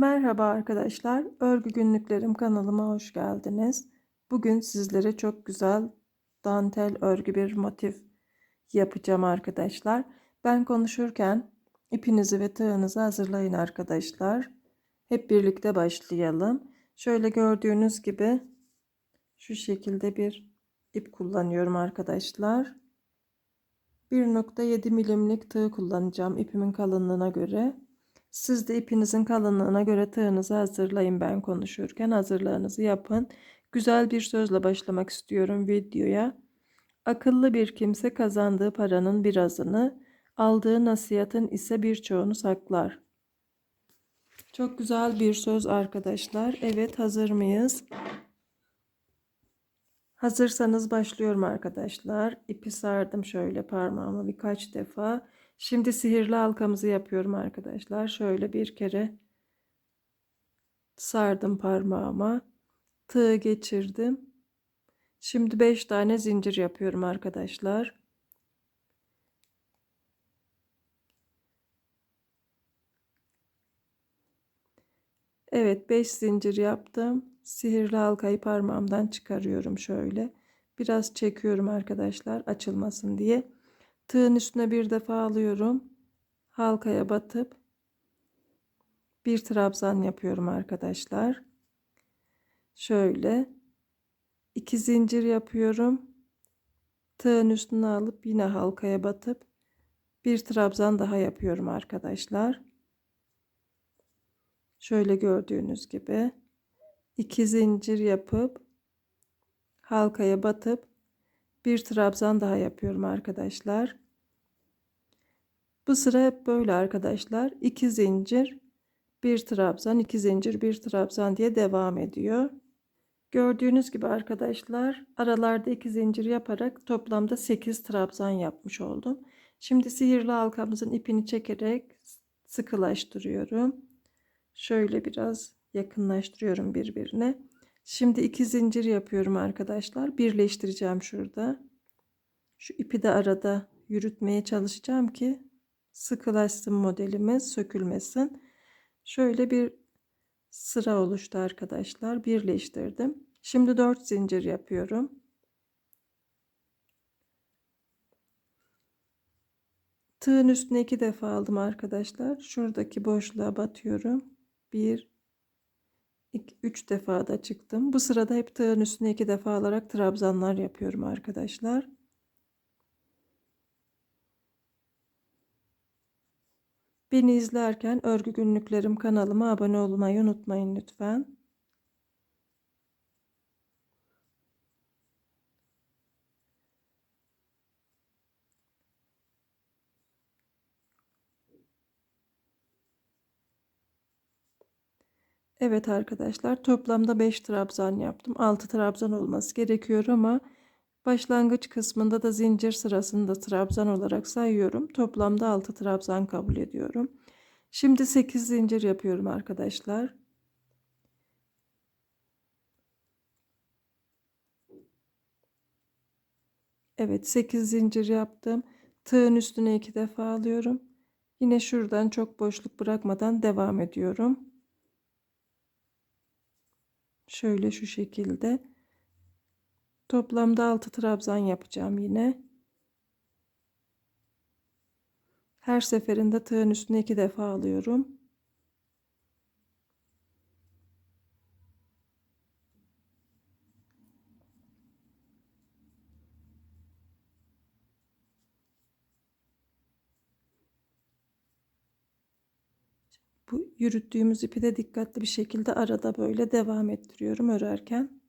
Merhaba arkadaşlar, Örgü Günlüklerim kanalıma hoş geldiniz. Bugün sizlere çok güzel dantel örgü bir motif yapacağım arkadaşlar. Ben konuşurken ipinizi ve tığınızı hazırlayın arkadaşlar. Hep birlikte başlayalım. Şöyle gördüğünüz gibi şu şekilde bir ip kullanıyorum arkadaşlar. 1.7 milimlik tığ kullanacağım ipimin kalınlığına göre. Siz de ipinizin kalınlığına göre tığınızı hazırlayın ben konuşurken hazırlığınızı yapın. Güzel bir sözle başlamak istiyorum videoya. Akıllı bir kimse kazandığı paranın birazını, aldığı nasihatın ise birçoğunu saklar. Çok güzel bir söz arkadaşlar. Evet hazır mıyız? Hazırsanız başlıyorum arkadaşlar. İpi sardım şöyle parmağımı birkaç defa. Şimdi sihirli halkamızı yapıyorum arkadaşlar. Şöyle bir kere sardım parmağıma. Tığ geçirdim. Şimdi 5 tane zincir yapıyorum arkadaşlar. Evet 5 zincir yaptım. Sihirli halkayı parmağımdan çıkarıyorum şöyle. Biraz çekiyorum arkadaşlar açılmasın diye. Tığın üstüne bir defa alıyorum. Halkaya batıp bir trabzan yapıyorum arkadaşlar. Şöyle iki zincir yapıyorum. Tığın üstüne alıp yine halkaya batıp bir trabzan daha yapıyorum arkadaşlar. Şöyle gördüğünüz gibi iki zincir yapıp halkaya batıp bir trabzan daha yapıyorum arkadaşlar. Bu sıra hep böyle arkadaşlar. 2 zincir, bir trabzan, 2 zincir, bir trabzan diye devam ediyor. Gördüğünüz gibi arkadaşlar aralarda 2 zincir yaparak toplamda 8 trabzan yapmış oldum. Şimdi sihirli halkamızın ipini çekerek sıkılaştırıyorum. Şöyle biraz yakınlaştırıyorum birbirine. Şimdi iki zincir yapıyorum arkadaşlar. Birleştireceğim şurada. Şu ipi de arada yürütmeye çalışacağım ki sıkılaşsın modelimiz sökülmesin. Şöyle bir sıra oluştu arkadaşlar. Birleştirdim. Şimdi 4 zincir yapıyorum. Tığın üstüne iki defa aldım arkadaşlar. Şuradaki boşluğa batıyorum. 1 3 defa da çıktım. Bu sırada hep tığın üstüne iki defa alarak trabzanlar yapıyorum arkadaşlar. Beni izlerken örgü günlüklerim kanalıma abone olmayı unutmayın lütfen. Evet arkadaşlar toplamda 5 trabzan yaptım. 6 trabzan olması gerekiyor ama başlangıç kısmında da zincir sırasında trabzan olarak sayıyorum. Toplamda 6 trabzan kabul ediyorum. Şimdi 8 zincir yapıyorum arkadaşlar. Evet 8 zincir yaptım. Tığın üstüne 2 defa alıyorum. Yine şuradan çok boşluk bırakmadan devam ediyorum. Şöyle şu şekilde. Toplamda 6 trabzan yapacağım yine. Her seferinde tığın üstüne iki defa alıyorum. Bu yürüttüğümüz ipi de dikkatli bir şekilde arada böyle devam ettiriyorum örerken.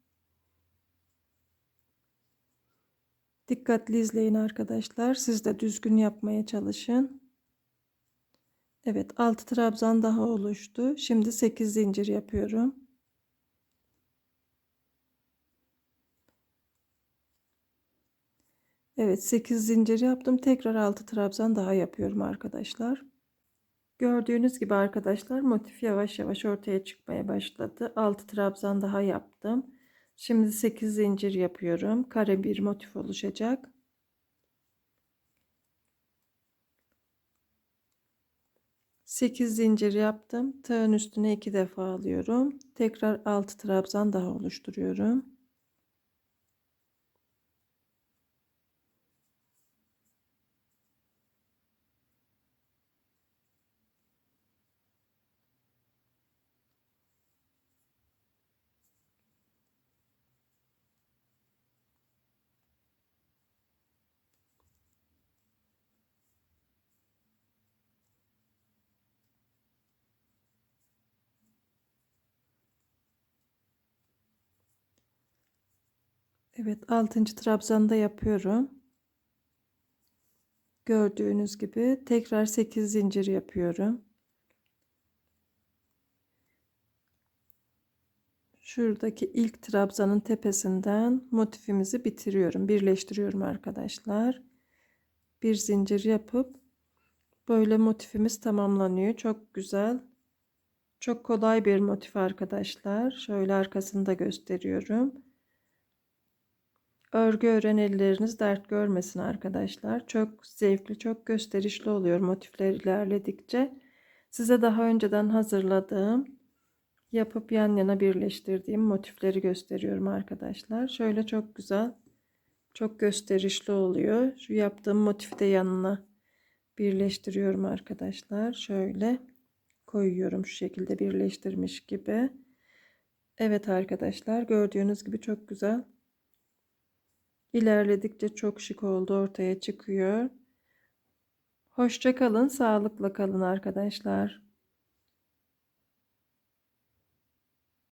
Dikkatli izleyin arkadaşlar. Siz de düzgün yapmaya çalışın. Evet 6 trabzan daha oluştu. Şimdi 8 zincir yapıyorum. Evet 8 zincir yaptım. Tekrar 6 trabzan daha yapıyorum arkadaşlar. Gördüğünüz gibi arkadaşlar motif yavaş yavaş ortaya çıkmaya başladı. 6 trabzan daha yaptım. Şimdi 8 zincir yapıyorum. Kare bir motif oluşacak. 8 zincir yaptım. Tığın üstüne 2 defa alıyorum. Tekrar 6 trabzan daha oluşturuyorum. Evet 6. trabzanda yapıyorum. Gördüğünüz gibi tekrar 8 zincir yapıyorum. Şuradaki ilk trabzanın tepesinden motifimizi bitiriyorum. Birleştiriyorum arkadaşlar. Bir zincir yapıp böyle motifimiz tamamlanıyor. Çok güzel. Çok kolay bir motif arkadaşlar. Şöyle arkasını da gösteriyorum. Örgü ören elleriniz dert görmesin arkadaşlar. Çok zevkli, çok gösterişli oluyor motifler ilerledikçe. Size daha önceden hazırladığım, yapıp yan yana birleştirdiğim motifleri gösteriyorum arkadaşlar. Şöyle çok güzel, çok gösterişli oluyor. Şu yaptığım motifi de yanına birleştiriyorum arkadaşlar. Şöyle koyuyorum şu şekilde birleştirmiş gibi. Evet arkadaşlar gördüğünüz gibi çok güzel İlerledikçe çok şık oldu ortaya çıkıyor. Hoşça kalın, sağlıkla kalın arkadaşlar.